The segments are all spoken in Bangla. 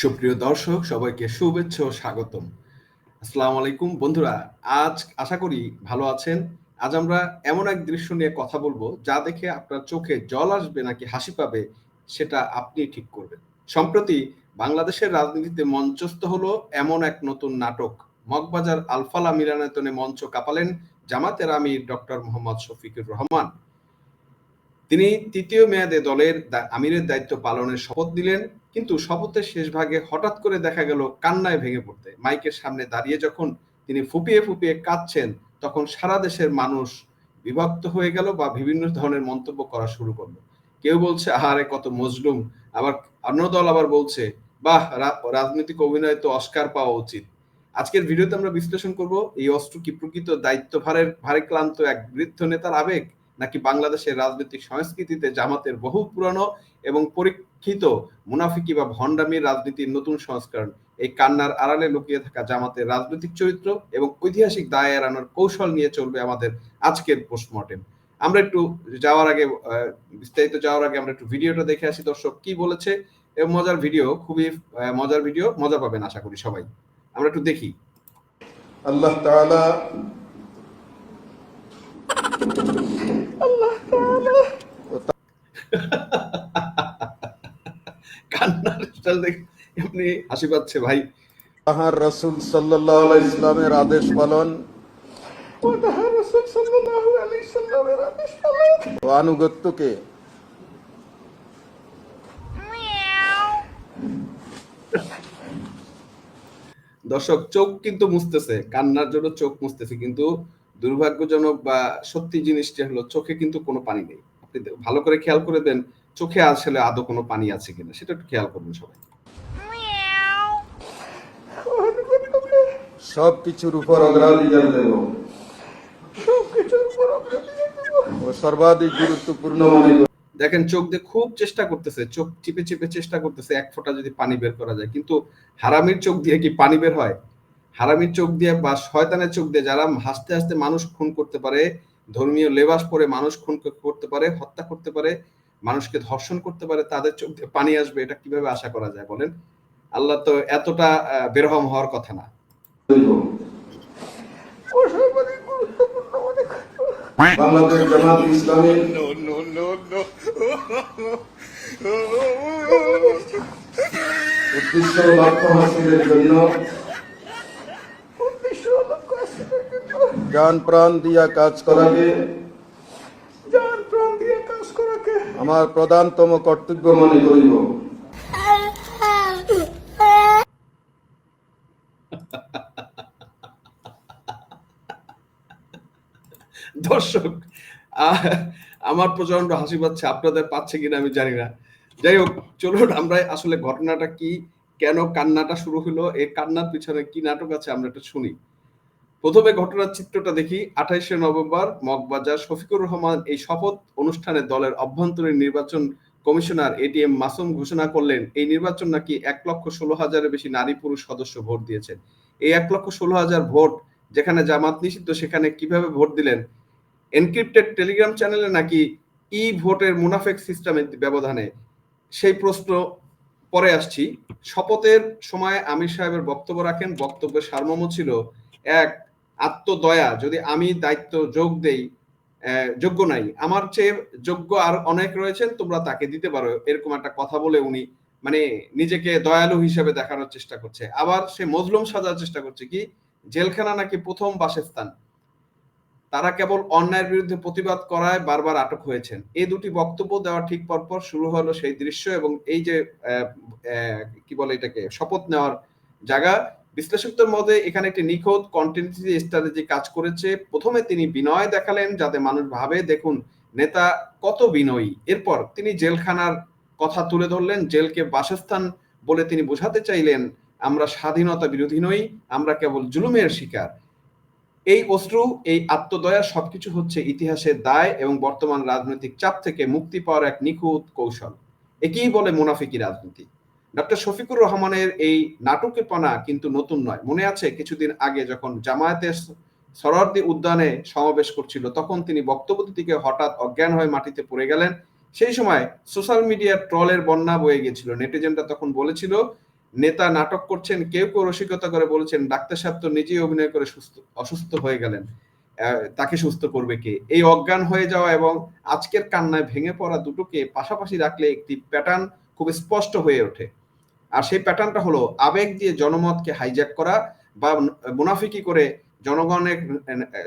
সুপ্রিয় দর্শক, সবাইকে শুভেচ্ছা ও স্বাগতম। আসসালামু আলাইকুম। বন্ধুরা, আজ আশা করি ভালো আছেন। আজ আমরা এমন এক দৃশ্য নিয়ে কথা বলব, যা দেখে আপনার চোখে জল আসবে নাকি হাসি পাবে, সেটা আপনি ঠিক করবেন। সম্প্রতি বাংলাদেশের রাজনীতিতে মঞ্চস্থ হলো এমন এক নতুন নাটক। মগবাজার আলফালা মিলানায়তনে মঞ্চ কাঁপালেন জামাতের আমির ডক্টর মোহাম্মদ শফিকুর রহমান। তিনি তৃতীয় মেয়াদে দলের আমিরের দায়িত্ব পালনের শপথ দিলেন কিন্তু শপথের শেষ ভাগে হঠাৎ করে দেখা গেল কান্নায় ভেঙে পড়তে। মাইকের সামনে দাঁড়িয়ে যখন তিনি ফুপিয়ে ফুপিয়ে কাঁদছেন, তখন সারা দেশের মানুষ বিভক্ত হয়ে গেল বা বিভিন্ন ধরনের মন্তব্য করা শুরু করল। কেউ বলছে, আহারে, কত মজলুম। আবার অন্য দল আবার বলছে, বাহ রাজনৈতিক অভিনয় তো অস্কার পাওয়া উচিত। আজকের ভিডিওতে আমরা বিশ্লেষণ করব, এই অস্ত্র কি প্রকৃত দায়িত্বভারের ভারে ক্লান্ত এক বৃদ্ধ নেতার আবেগ? নাকি বাংলাদেশের রাজনৈতিক সংস্কৃতিতে জামাতের বহু পুরানো এবং পরীক্ষিত মুনাফিকি বা ভণ্ডামির রাজনীতির নতুন সংস্করণ? এই কান্নার আড়ালে লুকিয়ে থাকা জামাতের রাজনৈতিক চরিত্র এবং ঐতিহাসিক দায় এড়ানোর কৌশল নিয়ে চলবে আমাদের আজকের পোস্টমর্টেম আমরা একটু যাওয়ার আগে বিস্তারিত যাওয়ার আগে আমরা একটু ভিডিওটা দেখে আসি। দর্শক কি বলেছে? এবং মজার ভিডিও, খুবই মজার ভিডিও, মজা পাবেন আশা করি সবাই। আমরা একটু দেখি। আল্লাহ তাআলা কান্নার স্টাইল দেখে এমনি হাসি পাচ্ছে ভাই। তাহার রাসূল সাল্লাল্লাহু আলাইহি ইসলামের আদেশ পালন। ও আনুগত্যকে। দর্শক চোখ কিন্তু মুছতেছে কান্নার জন্য চোখ মুছতেছে কিন্তু দুর্ভাগ্যজনক বা সত্যি জিনিসটা হলো চোখে কিন্তু কোনো পানি নেই। আপনি ভালো করে খেয়াল করে দেন চোখে আসলে আদৌ কোনো পানি আছে কিনা সেটা একটু খেয়াল করবেন সবাই। সব কিছুর উপর দেব। সর্বাধিক গুরুত্বপূর্ণ দেখেন চোখ দিয়ে খুব চেষ্টা করতেছে চোখ চিপে চিপে চেষ্টা করতেছে এক ফোঁটা যদি পানি বের করা যায়। কিন্তু হারামির চোখ দিয়ে কি পানি বের হয়? হারামির চোখ দিয়ে বা শয়তানের চোখ দিয়ে যারা হাসতে হাসতে মানুষ খুন করতে পারে ধর্মীয় লেবাস পরে মানুষ খুন করতে পারে হত্যা করতে পারে মানুষকে ধর্ষণ করতে পারে তাদের চোখ পানি আসবে এটা কীভাবে আশা করা যায় বলেন? আল্লাহ তো এতটা বেরহম হওয়ার কথা না। বাংলাদেশ জামাত ইসলামী উদ্দেশ্য লক্ষ্য হাসিলের জন্য গান প্রাণ দিয়া কাজ করাকে আমার প্রধানতম কর্তব্য মনে করিব। দর্শক আহ, আমার প্রচণ্ড হাসি পাচ্ছে আপনাদের পাচ্ছে কিনা আমি জানি না। যাই হোক চলুন আমরা আসলে ঘটনাটা কি কেন কান্নাটা শুরু হলো এই কান্নার পিছনে কি নাটক আছে আমরা একটু শুনি। প্রথমে ঘটনার চিত্রটা দেখি। আঠাইশে নভেম্বর মগবাজার শফিকুর রহমান এই শপথ অনুষ্ঠানে দলের অভ্যন্তরীণ নির্বাচন কমিশনার এটিএম মাসুম ঘোষণা করলেন, এই নির্বাচন নাকি এক লক্ষ ষোলো হাজারের বেশি নারী পুরুষ সদস্য ভোট দিয়েছেন। এই এক লক্ষ ষোলো হাজার ভোট যেখানে জামাত নিষিদ্ধ, সেখানে কীভাবে ভোট দিলেন? এনক্রিপ্টেড টেলিগ্রাম চ্যানেলে নাকি ই ভোটের মুনাফেক সিস্টেমের ব্যবধানে? সেই প্রশ্ন পরে আসছি। শপথের সময় আমির সাহেবের বক্তব্য রাখেন। বক্তব্যের সারমর্ম ছিল, এক আত্মদয়া, যদি আমি দায়িত্ব যোগ দেই যোগ্য নাই। আমার চেয়ে যোগ্য আর অনেক রয়েছেন, তোমরা তাকে দিতে পারো, এরকম একটা কথা বলে উনি মানে নিজেকে দয়ালু হিসেবে দেখানোর চেষ্টা করছে। আবার সে মজলুম সাজার চেষ্টা করছে কি, জেলখানা নাকি প্রথম বাসস্থান। তারা কেবল অন্যায়ের বিরুদ্ধে প্রতিবাদ করায় বারবার আটক হয়েছেন। এই দুটি বক্তব্য দেওয়া ঠিক পরপর শুরু হলো সেই দৃশ্য এবং এই যে কি বলে এটাকে, শপথ নেওয়ার জায়গা বিশ্লেষকদের মধ্যে এখানে একটি নিখোঁজ কন্টিনিউটি স্ট্র্যাটেজি কাজ করেছে, প্রথমে তিনি বিনয় দেখালেন যাতে মানুষ ভাবে, দেখুন, নেতা কত বিনয়ী। এরপর তিনি জেলখানার কথা তুলে ধরলেন, জেলকে বাসস্থান বলে তিনি বোঝাতে চাইলেন, আমরা স্বাধীনতা বিরোধী নই, আমরা কেবল জুলুমের শিকার। এই অশ্রু, এই আত্মদয়া সবকিছু হচ্ছে ইতিহাসের দায় এবং বর্তমান রাজনৈতিক চাপ থেকে মুক্তি পাওয়ার এক নিখুঁত কৌশল। একেই বলে মুনাফিকি রাজনীতি। ডক্টর শফিকুর রহমানের এই নাটকেপনা কিন্তু নতুন নয়। মনে আছে কিছুদিন আগে যখন জামায়াতের সরওয়ার্দী উদ্যানে সমাবেশ করছিল, তখন তিনি বক্তব্য দিকে হঠাৎ অজ্ঞান হয়ে মাটিতে পড়ে গেলেন। সেই সময় সোশ্যাল মিডিয়ার ট্রলের বন্যা বয়ে গেছিল নেটিজেনরা তখন বলেছিল, নেতা নাটক করছেন, কেউ কেউ রসিকতা করে বলেছেন, ডাক্তার সাহেব তো নিজেই অভিনয় করে সুস্থ, অসুস্থ হয়ে গেলেন। তাকে সুস্থ করবে কে? এই অজ্ঞান হয়ে যাওয়া এবং আজকের কান্নায় ভেঙে পড়া দুটোকে পাশাপাশি রাখলে একটি প্যাটার্ন খুব স্পষ্ট হয়ে ওঠে। আর সেই প্যাটার্নটা হলো আবেগ দিয়ে জনমতকে হাইজ্যাক করা বা মুনাফিকি করে জনগণের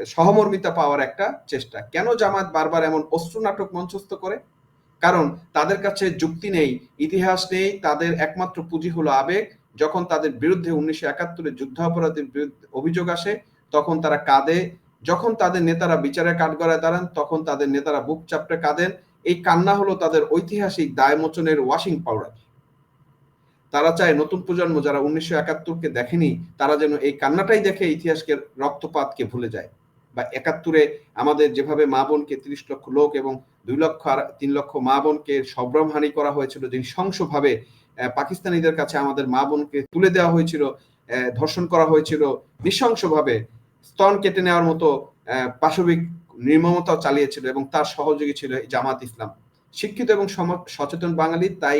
সহমর্মিতা পাওয়ার একটা চেষ্টা। কেন জামাত বারবার এমন অস্ত্র নাটক মঞ্চস্থ করে? কারণ তাদের কাছে যুক্তি নেই, ইতিহাস নেই, তাদের একমাত্র পুঁজি হলো আবেগ। যখন তাদের বিরুদ্ধে উনিশশো একাত্তরে যুদ্ধাপরাধীর বিরুদ্ধে অভিযোগ আসে, তখন তারা কাঁদে। যখন তাদের নেতারা বিচারে কাঠগড়ায় দাঁড়ান, তখন তাদের নেতারা বুক চাপড়ে কাঁদেন। এই কান্না হলো তাদের ঐতিহাসিক দায়মোচনের ওয়াশিং পাউডার। তারা চায় নতুন প্রজন্ম যারা উনিশশো একাত্তরকে দেখেনি, তারা যেন এই কান্নাটাই দেখে ইতিহাসকে রক্তপাতকে ভুলে যায় বা একাত্তরে আমাদের যেভাবে মা বোনকে তিরিশ লক্ষ লোক এবং দুই লক্ষ আর তিন লক্ষ মা বোনকে সম্ভ্রমহানি করা হয়েছিল যে নৃশংসভাবে পাকিস্তানিদের কাছে আমাদের মা বোনকে তুলে দেওয়া হয়েছিল ধর্ষণ করা হয়েছিল, নৃশংসভাবে স্তন কেটে নেওয়ার মতো পাশবিক নির্মমতাও চালিয়েছিল এবং তার সহযোগী ছিল জামাত ইসলাম। শিক্ষিত এবং সচেতন বাঙালি তাই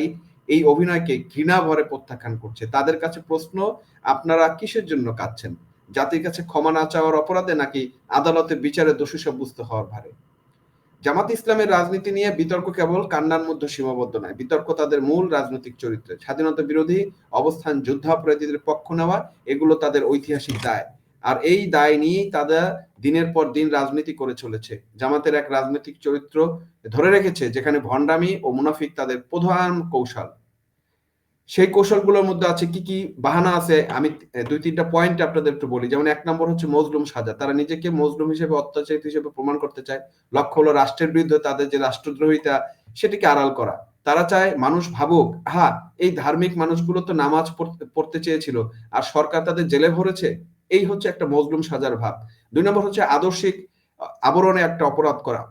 এই অভিনয়কে ঘৃণা ভরে প্রত্যাখ্যান করছে। তাদের কাছে প্রশ্ন, আপনারা কিসের জন্য কাঁদছেন? জাতির কাছে ক্ষমা না চাওয়ার অপরাধে নাকি আদালতে বিচারে দোষী সাব্যস্ত হওয়ার ভারে? জামাত ইসলামের রাজনীতি নিয়ে বিতর্ক কেবল কান্নার মধ্যে সীমাবদ্ধ নয়। বিতর্ক তাদের মূল রাজনৈতিক চরিত্রে। স্বাধীনতা বিরোধী অবস্থান, যুদ্ধাপরাধীদের পক্ষ নেওয়া, এগুলো তাদের ঐতিহাসিক দায়। আর এই দায় নিয়েই তারা দিনের পর দিন রাজনীতি করে চলেছে। জামাতের এক রাজনৈতিক চরিত্র ধরে রেখেছে যেখানে ভণ্ডামি ও মুনাফিক তাদের প্রধান কৌশল। সেই কৌশলগুলোর মধ্যে আছে কি কি বাহানা আছে? আমি দুই তিনটা পয়েন্ট আপনাদের একটু বলি। যেমন এক নম্বর হচ্ছে মজলুম সাজা। তারা নিজেকে মজলুম হিসেবে, অত্যাচারিত হিসেবে প্রমাণ করতে চায়। লক্ষ্য হলো রাষ্ট্রের বিরুদ্ধে তাদের যে রাষ্ট্রদ্রোহিতা, সেটিকে আড়াল করা। তারা চায় মানুষ ভাবুক হ্যাঁ এই ধার্মিক মানুষগুলো তো নামাজ পড়তে চেয়েছিল। আর সরকার তাদের জেলে ভরেছে? এই হচ্ছে একটা মজলুম সাজার ভাব। দুই নম্বর হচ্ছে আদর্শিক আবরণে একটা অপরাধ করা।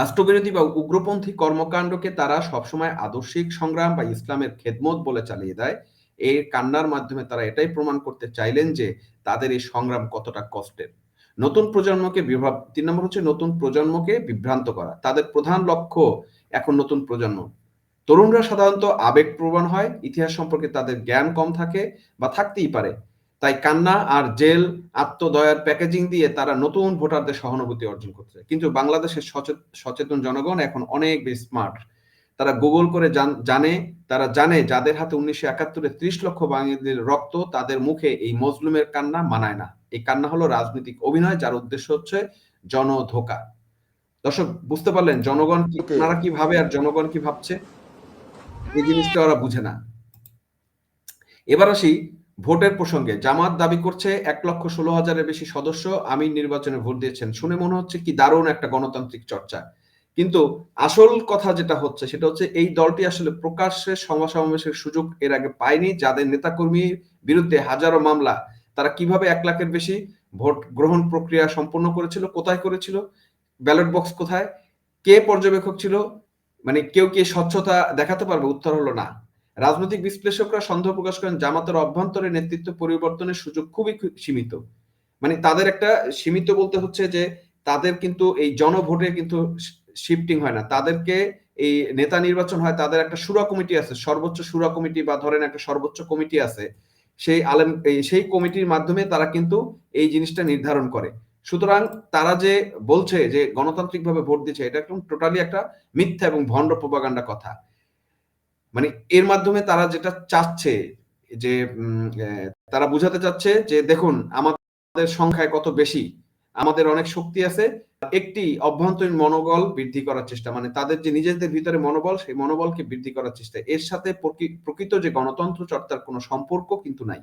রাষ্ট্রবিরোধী বা উগ্রপন্থী কর্মকাণ্ডকে তারা সবসময় আদর্শিক সংগ্রাম বা ইসলামের খেদমত বলে চালিয়ে দেয়। এই কান্নার মাধ্যমে তারা এটাই প্রমাণ করতে চাইলেন যে তাদের এই সংগ্রাম কতটা কষ্টের। নতুন প্রজন্মকে বিভ্রাম তিন নম্বর হচ্ছে নতুন প্রজন্মকে বিভ্রান্ত করা। তাদের প্রধান লক্ষ্য এখন নতুন প্রজন্ম। তরুণরা সাধারণত আবেগপ্রবণ হয়, ইতিহাস সম্পর্কে তাদের জ্ঞান কম থাকে বা থাকতেই পারে। তাই কান্না আর জেল আত্মদয়ার প্যাকেজিং দিয়ে তারা নতুন ভোটারদের সহানুভূতি অর্জন করছে। কিন্তু বাংলাদেশের সচেতন জনগণ এখন অনেক বেশি স্মার্ট। তারা গুগল করে জানে তারা জানে যাদের হাতে উনিশশো একাত্তরে ত্রিশ লক্ষ বাঙালিদের রক্ত তাদের মুখে এই মজলুমের কান্না মানায় না। এই কান্না হলো রাজনৈতিক অভিনয় যার উদ্দেশ্য হচ্ছে জনধোকা। দর্শক বুঝতে পারলেন জনগণ কি. ওনারা কি ভাবে আর জনগণ কি ভাবছে? এই জিনিসটা ওরা বুঝে না। এবার আসি ভোটের প্রসঙ্গে জামাত দাবি করছে এক লক্ষ ষোলো হাজারের বেশি সদস্য আমির নির্বাচনে ভোট দিয়েছেন। শুনে মনে হচ্ছে কি দারুণ একটা গণতান্ত্রিক চর্চা। কিন্তু আসল কথা যেটা হচ্ছে, সেটা হচ্ছে এই দলটি আসলে প্রকাশ্যে সভা সমাবেশের সুযোগ এর আগে পায়নি। যাদের নেতাকর্মীর বিরুদ্ধে হাজারো মামলা, তারা কীভাবে এক লাখের বেশি ভোট গ্রহণ প্রক্রিয়া সম্পন্ন করেছিল, কোথায় করেছিল, ব্যালট বক্স কোথায়, কে পর্যবেক্ষক ছিল মানে কেউ কি স্বচ্ছতা দেখাতে পারবে? উত্তর হলো না। রাজনৈতিক বিশ্লেষকরা সন্দেহ প্রকাশ করেন জামাতের অভ্যন্তরে নেতৃত্ব পরিবর্তনের সুযোগ খুবই সীমিত। মানে তাদের একটা সীমিত বলতে হচ্ছে যে, তাদের কিন্তু এই জনভোটে কিন্তু শিফটিং হয় না। তাদেরকে এই নেতা নির্বাচন হয়, তাদের একটা সুরা কমিটি আছে, সর্বোচ্চ সুরা কমিটি বা ধরেন একটা সর্বোচ্চ কমিটি আছে, সেই আলেম সেই কমিটির মাধ্যমে তারা কিন্তু এই জিনিসটা নির্ধারণ করে। সুতরাং তারা যে বলছে যে গণতান্ত্রিকভাবে ভোট দিচ্ছে, এটা একদম টোটালি একটা মিথ্যা এবং ভণ্ড প্রপাগান্ডা কথা। মানে এর মাধ্যমে তারা যেটা চাচ্ছে যে তারা বুঝাতে চাচ্ছে যে, দেখুন, আমাদের সংখ্যায় কত বেশি, আমাদের অনেক শক্তি আছে, একটি অভ্যন্তরীণ মনোবল বৃদ্ধি করার চেষ্টা মানে তাদের যে নিজেদের ভিতরে মনোবল, সেই মনোবলকে বৃদ্ধি করার চেষ্টা, এর সাথে প্রকৃ- প্রকৃত যে গণতন্ত্র চর্চার কোনো সম্পর্ক কিন্তু নাই।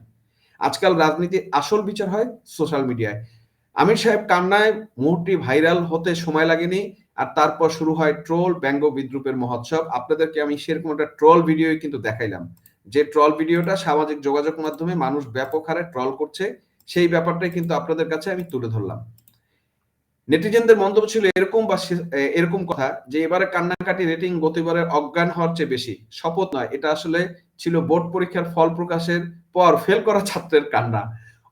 আজকাল রাজনীতির আসল বিচার হয় সোশ্যাল মিডিয়ায়। আমির সাহেব কান্নায় মুহূর্তটি ভাইরাল হতে সময় লাগেনি আর তারপর শুরু হয় ট্রোল ব্যঙ্গ বিদ্রুপের মহোৎসব। আপনাদেরকে আমি সেরকম একটা ট্রল ভিডিও কিন্তু দেখাইলাম। যে ট্রল ভিডিওটা সামাজিক যোগাযোগ মাধ্যমে মানুষ ব্যাপক হারে ট্রল করছে, সেই ব্যাপারটাই কিন্তু আপনাদের কাছে আমি তুলে ধরলাম। নেটিজেনদের মন্তব্য ছিল এরকম বা এরকম কথা যে এবারে কান্নাকাটি রেটিং গতবারের অজ্ঞান হওয়ার চেয়ে বেশি। শপথ নয়, এটা আসলে ছিল বোর্ড পরীক্ষার ফল প্রকাশের পর ফেল করা ছাত্রের কান্না।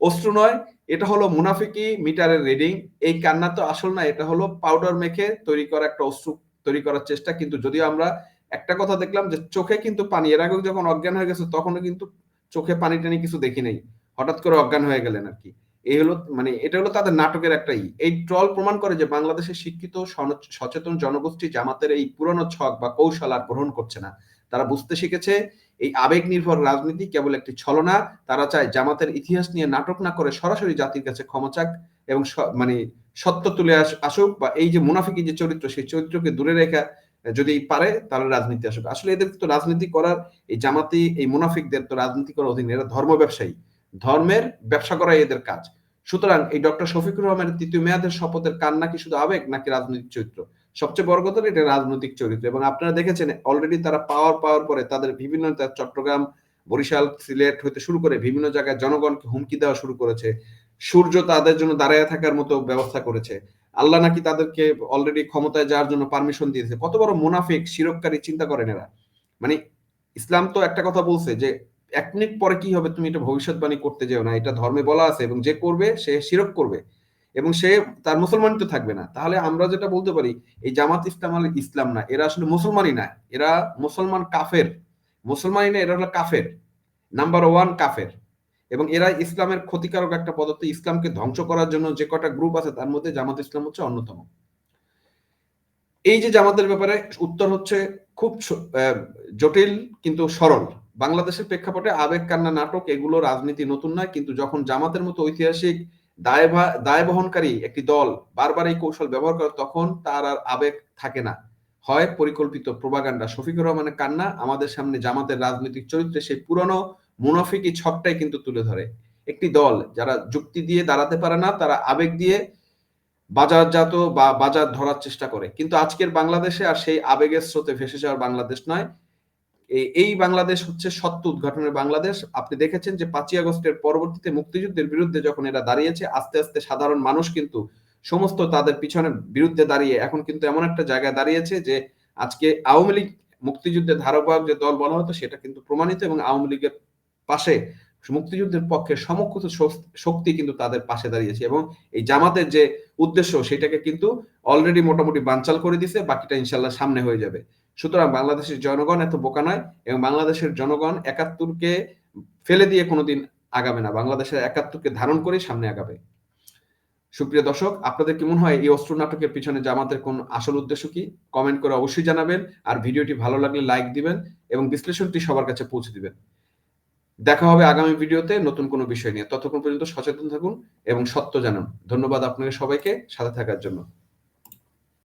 অশ্রু নয় এটা হলো মুনাফিকি মিটারের রিডিং এই কান্না তো আসল না, এটা হলো পাউডার মেখে তৈরি করা একটা অস্ত্র তৈরি করার চেষ্টা। কিন্তু যদিও আমরা একটা কথা দেখলাম যে চোখে কিন্তু পানি, এর আগে যখন অজ্ঞান হয়ে গেছে, তখনও কিন্তু চোখে পানি টানি কিছু দেখি নাই। হঠাৎ করে অজ্ঞান হয়ে গেলেন আর কি। এই হলো মানে এটা হলো তাদের নাটকের একটা ই। এই ট্রল প্রমাণ করে যে বাংলাদেশের শিক্ষিত সচেতন জনগোষ্ঠী জামাতের এই পুরনো ছক বা কৌশল আর গ্রহণ করছে না। তারা বুঝতে শিখেছে, এই আবেগ নির্ভর রাজনীতি কেবল একটি ছলনা, তারা চায় জামাতের ইতিহাস নিয়ে নাটক না করে সরাসরি জাতির কাছে ক্ষমা চাক এবং মানে সত্য তুলে আস- আসুক বা এই যে মুনাফিকি যে চরিত্র, সেই চরিত্রকে দূরে রেখা যদি পারে, তাহলে রাজনীতি আসুক। আসলে এদের তো রাজনীতি করার, এই জামাতি, এই মুনাফিকদের তো রাজনীতি করার অধীন, এরা ধর্ম ব্যবসায়ী। ধর্মের ব্যবসা করাই এদের কাজ। সুতরাং এই ডক্টর শফিকুর রহমানের তৃতীয় মেয়াদের শপথের কান্না কি শুধু আবেগ নাকি রাজনৈতিক চরিত্র? সবচেয়ে বড় কথা এটা রাজনৈতিক চরিত্র। এবং আপনারা দেখেছেন অলরেডি তারা পাওয়ার পাওয়ার পরে তাদের বিভিন্ন চট্টগ্রাম, বরিশাল, সিলেট হইতে শুরু করে বিভিন্ন জায়গায় জনগণকে হুমকি দেওয়া শুরু করেছে। সূর্য তাদের জন্য দাঁড়ায় থাকার মতো ব্যবস্থা করেছে। আল্লাহ নাকি তাদেরকে অলরেডি ক্ষমতায় যাওয়ার জন্য পারমিশন দিয়েছে। কত বড় মুনাফিক শিরককারী চিন্তা করেন এরা। মানে ইসলাম তো একটা কথা বলছে যে এক মিনিট পরে কি হবে তুমি এটা ভবিষ্যৎবাণী করতে যেও না। এটা ধর্মে বলা আছে এবং যে করবে সে শিরক করবে। এবং সে তার মুসলমান তো থাকবে না। তাহলে আমরা যেটা বলতে পারি, এই জামাত ইসলাম আল ইসলাম না, এরা আসলে মুসলমানই না। এরা মুসলমান কাফের। মুসলমানই না, এরা হলো কাফের। নাম্বার ওয়ান কাফের। এবং এরা ইসলামের ক্ষতিকারক একটা পদার্থ, ইসলামকে ধ্বংস করার জন্য যে কটা গ্রুপ আছে, তার মধ্যে জামাত ইসলাম হচ্ছে অন্যতম। এই যে জামাতের ব্যাপারে উত্তর হচ্ছে খুব জটিল কিন্তু সরল। বাংলাদেশের প্রেক্ষাপটে আবেগ কান্না নাটক এগুলো রাজনীতি নতুন নয়, কিন্তু যখন জামাতের মতো ঐতিহাসিক দায় দায় বহনকারী একটি দল বারবার এই কৌশল ব্যবহার করে তখন তার আর আবেগ থাকে না। হয় পরিকল্পিত প্রবাগান্ডা। শফিকুর রহমানের কান্না আমাদের সামনে জামাতের রাজনৈতিক চরিত্রে সেই পুরনো মুনাফিকি ছকটাই কিন্তু তুলে ধরে। একটি দল যারা যুক্তি দিয়ে দাঁড়াতে পারে না, তারা আবেগ দিয়ে বাজারজাত বা বাজার ধরার চেষ্টা করে। কিন্তু আজকের বাংলাদেশে আর সেই আবেগের স্রোতে ভেসে যাওয়ার বাংলাদেশ নয় এই- বাংলাদেশ হচ্ছে সত্য উদ্ঘাটনের বাংলাদেশ। আপনি দেখেছেন যে পাঁচই আগস্টের পরবর্তীতে মুক্তিযুদ্ধের বিরুদ্ধে যখন এরা দাঁড়িয়েছে, আস্তে আস্তে সাধারণ মানুষ কিন্তু সমস্ত তাদের পিছনে বিরুদ্ধে দাঁড়িয়ে এখন কিন্তু এমন একটা জায়গায় দাঁড়িয়েছে যে আজকে আওয়ামী লীগ মুক্তিযুদ্ধের ধারবাহক যে দল বলা হতো, সেটা কিন্তু প্রমাণিত এবং আওয়ামী লীগের পাশে মুক্তিযুদ্ধের পক্ষে সমক্ষত শক্তি কিন্তু তাদের পাশে দাঁড়িয়েছে এবং এই জামাতের যে উদ্দেশ্য, সেটাকে কিন্তু অলরেডি মোটামুটি বানচাল করে দিছে, বাকিটা ইনশাল্লাহ সামনে হয়ে যাবে। সুতরাং বাংলাদেশের জনগণ এত বোকা নয় এবং বাংলাদেশের জনগণ একাত্তরকে ফেলে দিয়ে কোনোদিন আগাবে না। বাংলাদেশের একাত্তরকে ধারণ করে সামনে আগাবে। সুপ্রিয় দর্শক, আপনাদের কি মনে হয় এই অস্ত্র নাটকের পিছনে? জামাতের কোন আসল উদ্দেশ্য কি? কমেন্ট করে অবশ্যই জানাবেন আর ভিডিওটি ভালো লাগলে লাইক দিবেন এবং বিশ্লেষণটি সবার কাছে পৌঁছে দিবেন। দেখা হবে আগামী ভিডিওতে নতুন কোনো বিষয় নিয়ে। ততক্ষণ পর্যন্ত সচেতন থাকুন এবং সত্য জানুন। ধন্যবাদ আপনাদের সবাইকে সাথে থাকার জন্য।